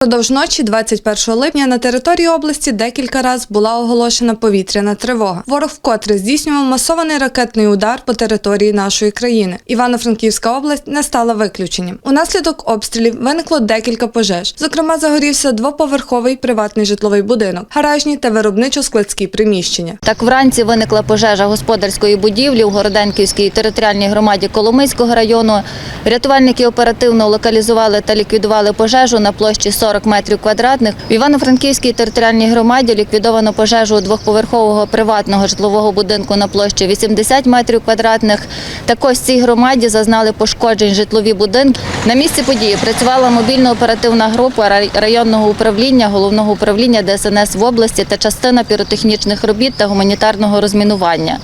Продовж ночі 21 липня на території області декілька разів була оголошена повітряна тривога. Ворог вкотре здійснював масований ракетний удар по території нашої країни. Івано-Франківська область не стала виключенням. Унаслідок обстрілів виникло декілька пожеж. Зокрема, загорівся двоповерховий приватний житловий будинок, гаражні та виробничо-складські приміщення. Так вранці виникла пожежа господарської будівлі у Городенківській територіальній громаді Коломийського району. Рятувальники оперативно локалізували та ліквідували пожежу на площі 40 метрів квадратних. В Івано-Франківській територіальній громаді ліквідовано пожежу двохповерхового приватного житлового будинку на площі 80 метрів квадратних. Також цій громаді зазнали пошкоджень житлові будинки. На місці події працювала мобільно-оперативна група рай- районного управління, головного управління ДСНС в області та частина піротехнічних робіт та гуманітарного розмінування.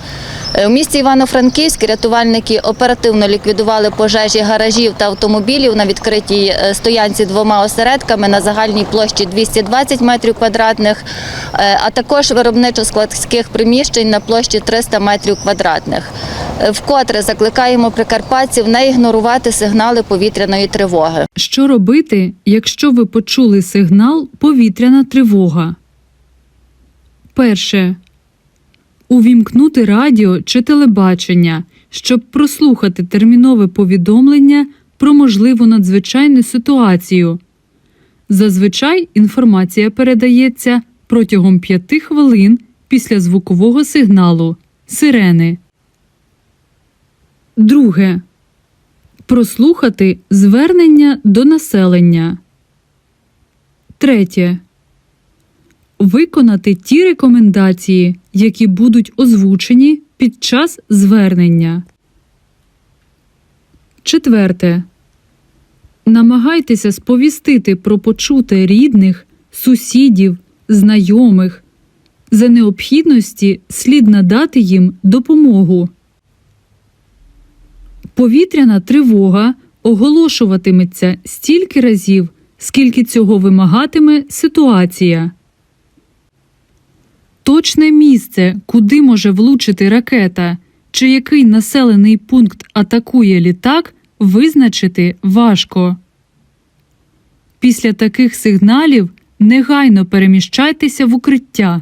Е, У місті Івано-Франківськ рятувальники оперативно ліквідували пожежі гаражів та автомобілів на відкритій е, стоянці двома осередками на загальній площі 220 метрів квадратних, е, а також виробничо-складських приміщень на площі 300 метрів квадратних. Вкотре закликаємо прикарпатців не ігнорувати сигнали повітряної тривоги. Що робити, якщо ви почули сигнал повітряна тривога? Перше. Увімкнути радіо чи телебачення, щоб прослухати термінове повідомлення про можливу надзвичайну ситуацію. Зазвичай інформація передається протягом 5 хвилин після звукового сигналу сирени. Друге. Прослухати звернення до населення. Третє. Виконати ті рекомендації, які будуть озвучені під час звернення. Четверте. Намагайтеся сповістити про почуте рідних, сусідів, знайомих. За необхідності слід надати їм допомогу. Повітряна тривога оголошуватиметься стільки разів, скільки цього вимагатиме ситуація. Точне місце, куди може влучити ракета, чи який населений пункт атакує літак, визначити важко. Після таких сигналів негайно переміщайтеся в укриття.